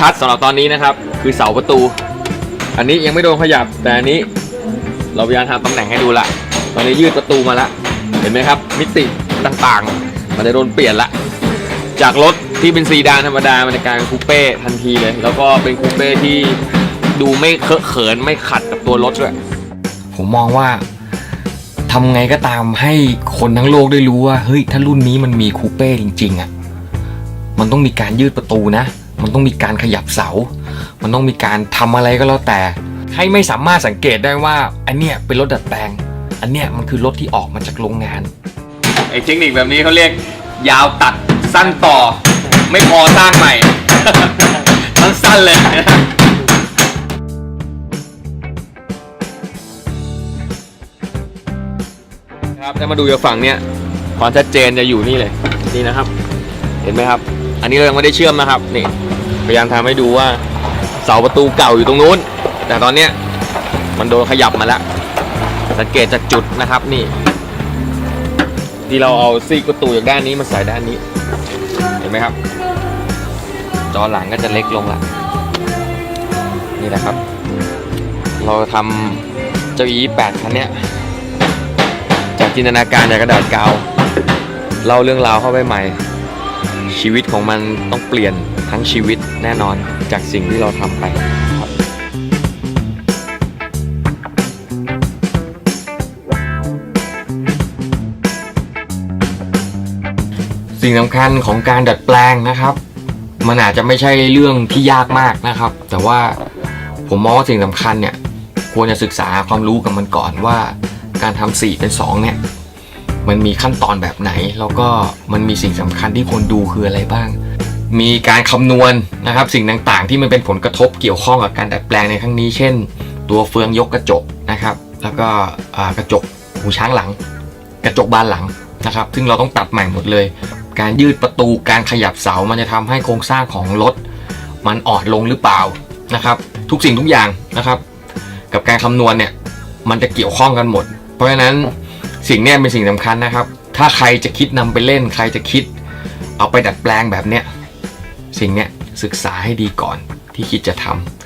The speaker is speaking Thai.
ชัดๆสำหรับตอนนี้นะครับ คือเสาประตู อันนี้ยังไม่โดนขยับแต่อันนี้ เราพยายามทำตำแหน่งให้ดูละตอนนี้ยืดประตูมาละเห็นไหมครับ มิติต่างๆ มันจะโดนเปลี่ยนละ จากรถที่เป็นซีดานธรรมดามันจะกลายเป็นคูเป้ทันทีเลย แล้วก็เป็นคูเป้ที่ดูไม่เคอะเขินไม่ขัดกับตัวรถด้วยผมมองว่าทำไงก็ตามให้คนทั้งโลกได้รู้ว่าเฮ้ยถ้ารุ่นนี้มันมีคูเป้จริงๆอะ่ะมันต้องมีการยืดประตูนะ มันต้องมีการขยับเสา มันต้องมีการทำอะไรก็แล้วแต่ ให้ไม่สามารถสังเกตได้ว่า อันเนี้ยเป็นรถดัดแปลง อันเนี้ยมันคือรถที่ออกมาจากโรงงาน ไอ้เทคนิคแบบนี้เขาเรียกยาวตัดสั้นต่อ ไม่พอสร้างใหม่ ทั้งสั้นเลยครับถ้ามาดูจากฝั่งเนี้ยความชัดเจนจะอยู่นี่เลย นี่นะครับ ห็นไหมครับ อันนี้เรายังไม่ได้เชื่อมนะครับนี่พยายามทำให้ดูว่าเสาประตูเก่าอยู่ตรงนู้น แต่ตอนเนี้ยมันโดนขยับมาแล้วสังเกตจากจุดนะครับนี่ ที่เราเอาซีกประตูจากด้านนี้มาใส่ด้านนี้ เห็นไหมครับ จอหลังก็จะเล็กลงละนี่นะครับ เราทำเจ้าอีแปดคันเนี้ยจากจินตนาการจากกระดาษกาวเล่าเรื่องราวเข้าไปใหม่ ชีวิตของมันต้องเปลี่ยนทั้งชีวิตแน่นอนจากสิ่งที่เราทำไปครับสิ่งสำคัญของการดัดแปลงนะครับ มันอาจจะไม่ใช่เรื่องที่ยากมากนะครับ แต่ว่าผมมองว่าสิ่งสำคัญเนี่ยควรจะศึกษาความรู้กับมันก่อนว่า การทำสี่เป็นสองเนี่ย มันมีขั้นตอนแบบไหน แล้วก็มันมีสิ่งสำคัญที่ควรดูคืออะไรบ้าง มีการคำนวณนะครับ สิ่งต่างๆ ที่มันเป็นผลกระทบเกี่ยวข้องกับการดัดแปลงในครั้งนี้ เช่น ตัวเฟืองยกกระจกนะครับ แล้วก็กระจกหูช้างหลัง กระจกบานหลังนะครับ ซึ่งเราต้องตัดใหม่หมดเลย การยืดประตูการขยับเสา มันจะทำให้โครงสร้างของรถ มันอ่อนลงหรือเปล่านะครับ ทุกสิ่งทุกอย่างนะครับ กับการคำนวณเนี่ยมันจะเกี่ยวข้องกันหมด เพราะฉะนั้น สิ่งนี้เป็นสิ่งสำคัญนะครับ ถ้าใครจะคิดนำไปเล่น ใครจะคิด เอาไปดัดแปลงแบบเนี้ยสิ่งเนี้ยศึกษาให้ดีก่อนที่คิดจะทำ